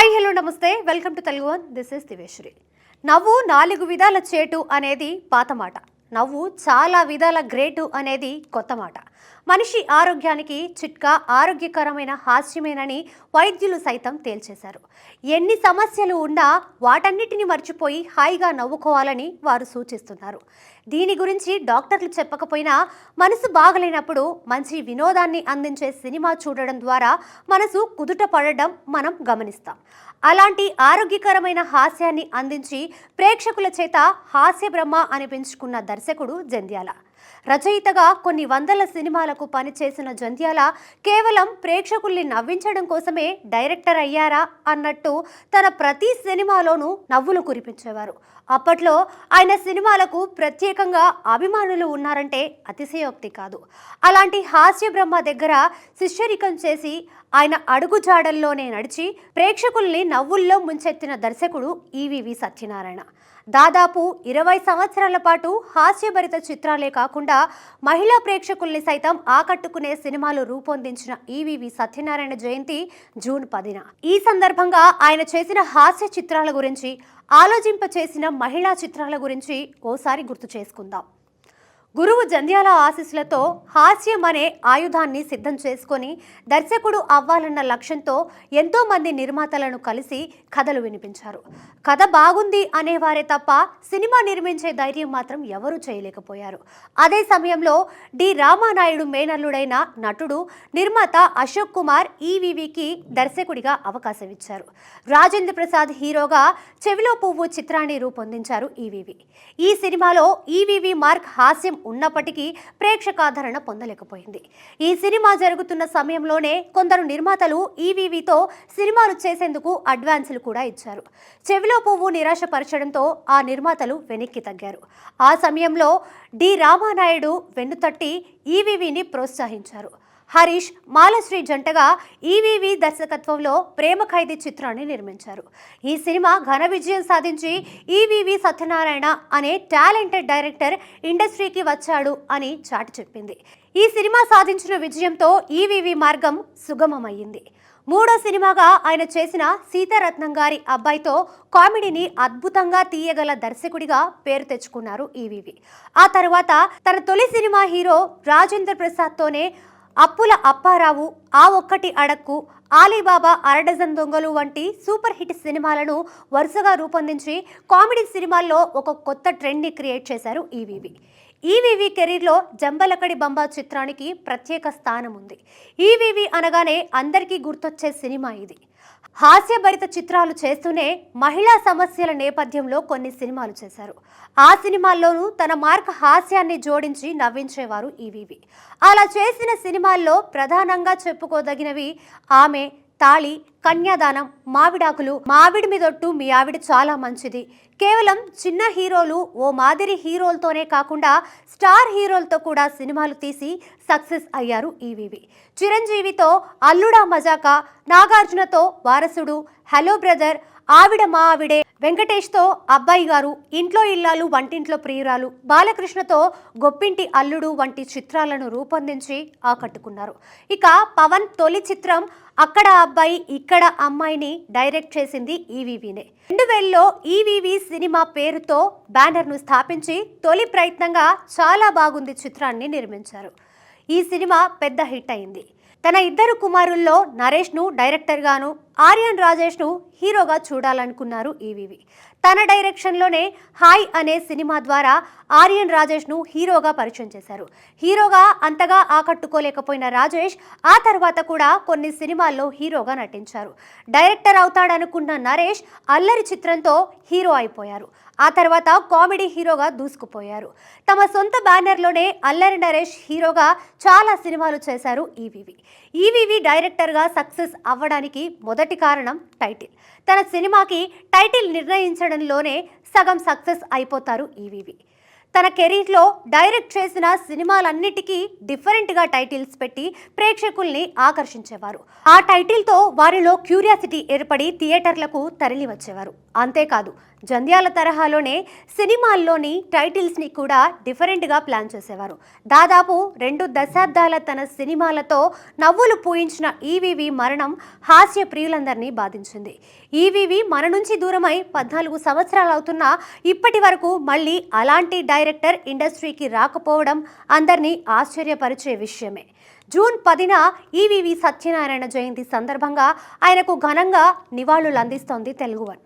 Hi hello నమస్తే. Welcome to Telugu one. This is దివేశ్వరి నవ్వు నాలుగు విధాల చేటు అనేది పాత మాట. నవ్వు చాలా విధాల గ్రేటు అనేది కొత్త మాట. మనిషి ఆరోగ్యానికి చిట్కా ఆరోగ్యకరమైన హాస్యమేనని వైద్యులు సైతం తేల్చేశారు. ఎన్ని సమస్యలు ఉన్నా వాటన్నిటిని మర్చిపోయి హాయిగా నవ్వుకోవాలని వారు సూచిస్తున్నారు. దీని గురించి డాక్టర్లు చెప్పకపోయినా మనసు బాగలేనప్పుడు మంచి వినోదాన్ని అందించే సినిమా చూడడం ద్వారా మనసు కుదుట పడడం మనం గమనిస్తాం. అలాంటి ఆరోగ్యకరమైన హాస్యాన్ని అందించి ప్రేక్షకుల చేత హాస్య బ్రహ్మ అనిపించుకున్న దర్శకుడు జంధ్యాల. రచయితగా కొన్ని వందల సినిమాలకు పనిచేసిన జంధ్యాల కేవలం ప్రేక్షకుల్ని నవ్వించడం కోసమే డైరెక్టర్ అయ్యారా అన్నట్టు తన ప్రతి సినిమాలోనూ నవ్వులు కురిపించేవారు. అప్పట్లో ఆయన సినిమాలకు ప్రత్యేకంగా అభిమానులు ఉన్నారంటే అతిశయోక్తి కాదు. అలాంటి హాస్య బ్రహ్మ దగ్గర శిష్యరికం చేసి ఆయన అడుగుజాడల్లోనే నడిచి ప్రేక్షకుల్ని నవ్వుల్లో ముంచెత్తిన దర్శకుడు ఈవివి సత్యనారాయణ. దాదాపు ఇరవై సంవత్సరాల పాటు హాస్యభరిత చిత్రాలే కాకుండా మహిళా ప్రేక్షకుల్ని సైతం ఆకట్టుకునే సినిమాలు రూపొందించిన ఈవీవి సత్యనారాయణ జయంతి జూన్ పదిన. ఈ సందర్భంగా ఆయన చేసిన హాస్య చిత్రాల గురించి ఆలోచింప చేసిన మహిళా చిత్రాల గురించి ఓసారి గుర్తు చేసుకుందాం. గురువు జంధ్యాల ఆశీస్సులతో హాస్యం అనే ఆయుధాన్ని సిద్ధం చేసుకొని దర్శకుడు అవ్వాలన్న లక్ష్యంతో ఎంతోమంది నిర్మాతలను కలిసి కథలు వినిపించారు. కథ బాగుంది అనేవారే తప్ప సినిమా నిర్మించే ధైర్యం మాత్రం ఎవరూ చేయలేకపోయారు. అదే సమయంలో డి. రామానాయుడు మేనల్లుడైన నటుడు నిర్మాత అశోక్ కుమార్ ఈవీవికి దర్శకుడిగా అవకాశం ఇచ్చారు. రాజేంద్ర ప్రసాద్ హీరోగా చెవిలో పువ్వు చిత్రాన్ని రూపొందించారు ఈవీవి. ఈ సినిమాలో ఈవీవి మార్క్ హాస్యం ఉన్నప్పటికీ ప్రేక్షకాదరణ పొందలేకపోయింది. ఈ సినిమా జరుగుతున్న సమయంలోనే కొందరు నిర్మాతలు ఈవీవీతో సినిమాలు చేసేందుకు అడ్వాన్సులు కూడా ఇచ్చారు. చెవిలో పువ్వు నిరాశపరచడంతో ఆ నిర్మాతలు వెనక్కి తగ్గారు. ఆ సమయంలో డి. రామానాయుడు వెన్నుతట్టి ఈవీవీని ప్రోత్సహించారు. హరీష్ మాలశ్రీ జంటగా ఈవీవి దర్శకత్వంలో ప్రేమ ఖైదీ చిత్రాన్ని నిర్మించారు. ఈ సినిమా ఘన విజయం సాధించి ఈవీవి సత్యనారాయణ అనే టాలెంటెడ్ డైరెక్టర్ ఇండస్ట్రీకి వచ్చాడు అని చాటి చెప్పింది. ఈ సినిమా సాధించిన విజయంతో ఈవీవి మార్గం సుగమమయ్యింది. మూడో సినిమాగా ఆయన చేసిన సీతారత్నం గారి అబ్బాయితో కామెడీని అద్భుతంగా తీయగల దర్శకుడిగా పేరు తెచ్చుకున్నారు ఈవీవి. ఆ తర్వాత తన తొలి సినిమా హీరో రాజేంద్ర ప్రసాద్తోనే అప్పుల అప్పారావు ఆ ఒక్కటి అడక్కు ఆలీబాబా అరడజన్ దొంగలు వంటి సూపర్ హిట్ సినిమాలను వరుసగా రూపొందించి కామెడీ సినిమాల్లో ఒక కొత్త ట్రెండ్ని క్రియేట్ చేశారు ఈవీవి. ఈవీవి కెరీర్లో జంబలకడి బంబా చిత్రానికి ప్రత్యేక స్థానం ఉంది ఈవీవి అనగానే అందరికీ గుర్తొచ్చే సినిమా ఇది. హాస్యభరిత చిత్రాలు చేస్తూనే మహిళా సమస్యల నేపథ్యంలో కొన్ని సినిమాలు చేశారు. ఆ సినిమాల్లోనూ తన మార్క్ హాస్యాన్ని జోడించి నవ్వించేవారు ఈవీవి అలా చేసిన సినిమాల్లో ప్రధానంగా చెప్పుకోదగినవి ఆమె తాళి కన్యాదానం మావిడాకులు మావిడి మీదొట్టు మీ ఆవిడ చాలా మంచిది. కేవలం చిన్న హీరోలు ఓ మాదిరి హీరోలతోనే కాకుండా స్టార్ హీరోలతో కూడా సినిమాలు తీసి సక్సెస్ అయ్యారు ఈవీవి. చిరంజీవితో అల్లుడా మజాకా నాగార్జునతో వారసుడు హలో బ్రదర్ ఆవిడ మా ఆవిడే. వెంకటేష్తో అబ్బాయి గారు ఇంట్లో ఇల్లాలు వంటింట్లో ప్రియురాలు. బాలకృష్ణతో గొప్పింటి అల్లుడు వంటి చిత్రాలను రూపొందించి ఆకట్టుకున్నారు. ఇక పవన్ తొలి చిత్రం అక్కడ అబ్బాయి ఇక్కడ అమ్మాయిని డైరెక్ట్ చేసింది ఈవీవీనే. రెండు వేలలో ఈవీవీ సినిమా పేరుతో బ్యానర్ను స్థాపించి తొలి ప్రయత్నంగా చాలా బాగుంది చిత్రాన్ని నిర్మించారు. ఈ సినిమా పెద్ద హిట్ అయింది. తన ఇద్దరు కుమారుల్లో నరేష్ను డైరెక్టర్గాను ఆర్యన్ రాజేష్ను హీరోగా చూడాలనుకున్నారు ఈవీవి. తన డైరెక్షన్లోనే హాయ్ అనే సినిమా ద్వారా ఆర్యన్ రాజేష్ను హీరోగా పరిచయం చేశారు. హీరోగా అంతగా ఆకట్టుకోలేకపోయిన రాజేష్ ఆ తర్వాత కూడా కొన్ని సినిమాల్లో హీరోగా నటించారు. డైరెక్టర్ అవుతాడనుకున్న నరేష్ అల్లరి చిత్రంతో హీరో అయిపోయారు. ఆ తర్వాత కామెడీ హీరోగా దూసుకుపోయారు. తమ సొంత బ్యానర్లోనే అల్లరి నరేష్ హీరోగా చాలా సినిమాలు చేశారు ఈవీవి. ఈవీవి డైరెక్టర్గా సక్సెస్ అవ్వడానికి మొదటి కారణం టైటిల్. తన సినిమాకి టైటిల్ నిర్ణయించడంలోనే సగం సక్సెస్ అయిపోతారు ఈవీవి. తన కెరీర్లో డైరెక్ట్ చేసిన సినిమాలన్నిటికీ డిఫరెంట్గా టైటిల్స్ పెట్టి ప్రేక్షకుల్ని ఆకర్షించేవారు. ఆ టైటిల్తో వారిలో క్యూరియాసిటీ ఏర్పడి థియేటర్లకు తరలి వచ్చేవారు. అంతేకాదు జంధ్యాల తరహాలోనే సినిమాల్లోని టైటిల్స్ని కూడా డిఫరెంట్గా ప్లాన్ చేసేవారు. దాదాపు రెండు దశాబ్దాల తన సినిమాలతో నవ్వులు పూయించిన ఈవీవి మరణం హాస్య ప్రియులందరినీ బాధించింది. ఈవీవి మన నుంచి దూరమై పద్నాలుగు సంవత్సరాలు అవుతున్నా ఇప్పటి వరకు మళ్ళీ అలాంటి డైరెక్టర్ ఇండస్ట్రీకి రాకపోవడం అందరినీ ఆశ్చర్యపరిచే విషయమే. జూన్ పదిన ఈవీవి సత్యనారాయణ జయంతి సందర్భంగా ఆయనకు ఘనంగా నివాళులు అందిస్తోంది తెలుగు వన్.